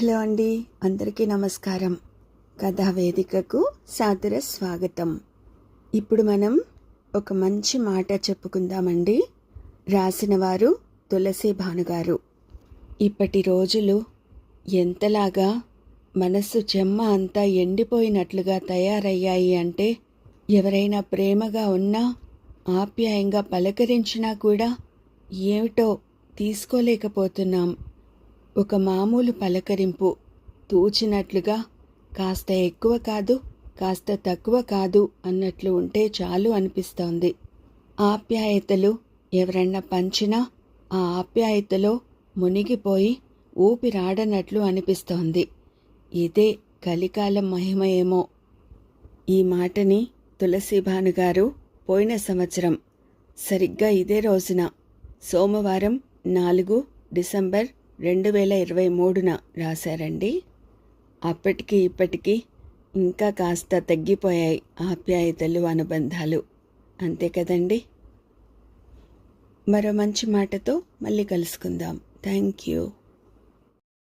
Hello అండి అందరికీ నమస్కారం. కథా వేదికకు సాదర స్వాగతం. ఇప్పుడు మనం ఒక మంచి మాట చెప్పుకుందామండి. రాసిన వారు తులసి భానుగారు. ఇప్పటి రోజులు ఎంతలాగా మనస్సు చెమ్మ అంతా ఎండిపోయినట్లుగా తయారయ్యాయి అంటే ఎవరైనా ప్రేమగా ఉన్నా ఆప్యాయంగా పలకరించినా కూడా ఏమిటో తీసుకోలేకపోతున్నాం. ఒక మామూలు పలకరింపు. తూచినట్లుగా కాస్త ఎక్కువ కాదు కాస్త తక్కువ కాదు అన్నట్లు ఉంటే చాలు అనిపిస్తోంది. ఆప్యాయతలు ఎవరన్నా పంచినా ఆ ఆప్యాయతలో మునిగిపోయి ఊపిరాడనట్లు అనిపిస్తోంది. ఇదే కలికాలం మహిమ ఏమో. ఈ మాటని తులసిభాను గారు పోయిన సంవత్సరం సరిగ్గా ఇదే రోజున సోమవారం నాలుగు డిసెంబర్ రెండు వేల ఇరవై మూడున రాశారండి. అప్పటికి ఇప్పటికీ ఇంకా కాస్త తగ్గిపోయాయి ఆప్యాయతలు అనుబంధాలు. అంతే కదండి? మరో మంచి మాటతో మళ్ళీ కలుసుకుందాం. Thank you.